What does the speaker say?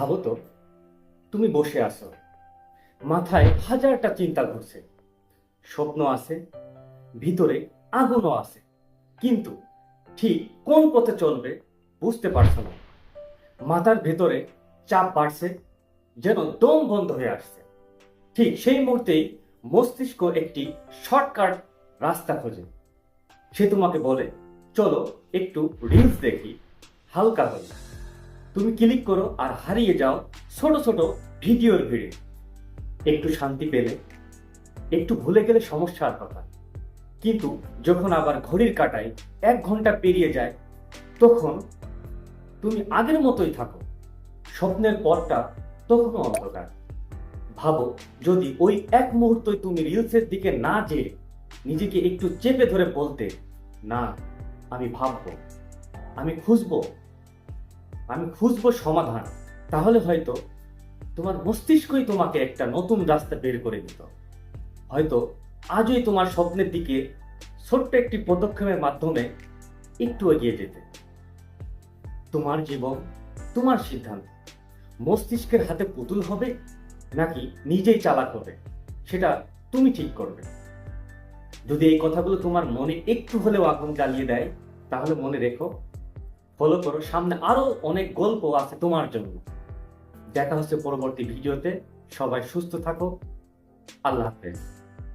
ভাবো তো, তুমি বসে আছো। মাথায় হাজারটা চিন্তা ঘুরছে। স্বপ্ন আছে, ভিতরে আগুনও আছে। কিন্তু ঠিক কোন পথে চলবে বুঝতে পারছ না। মাথার ভেতরে চাপ বাড়ছে, যেন দম বন্ধ হয়ে আসছে। ঠিক সেই মুহূর্তেই মস্তিষ্ক একটি শর্টকাট রাস্তা খোঁজে। সে তোমাকে বলে, চলো একটু রিলস দেখি, হালকা হই। তুমি ক্লিক করো আর হারিয়ে যাও ছোট ছোট ভিডিওর ভিড়ে। একটু শান্তি পেলে, একটু ভুলে গেলে সমস্যার কথা। কিন্তু যখন আবার ঘড়ির কাটায় এক ঘণ্টা পেরিয়ে যায়, তখন তুমি আগের মতোই থাকো। স্বপ্নের পথটা তখনও অন্ধকার। ভাবো, যদি ওই এক মুহূর্তই তুমি রিলসের দিকে না যেয়ে নিজেকে একটু চেপে ধরে বলতে, না, আমি ভাববো, আমি খুঁজবো আমি খুঁজবো সমাধান। তাহলে হয়তো তোমার মস্তিষ্কই তোমাকে একটা নতুন রাস্তা বের করে দিত। হয়তো আজই তোমার স্বপ্নের দিকে ছোট্ট একটি পদক্ষেপের মাধ্যমে একটু এগিয়ে যেতে। তোমার জীবন, তোমার সিদ্ধান্ত, মস্তিষ্কের হাতে পুতুল হবে নাকি নিজেই চালাক হবে, সেটা তুমি ঠিক করবে। যদি এই কথাগুলো তোমার মনে একটু হলেও আগুন জ্বালিয়ে দেয়, তাহলে মনে রেখো ফলো করো। সামনে আরও অনেক গল্প আছে তোমার জন্য। দেখা হচ্ছে পরবর্তী ভিডিওতে। সবাই সুস্থ থাকো। আল্লাহ হাফেজ।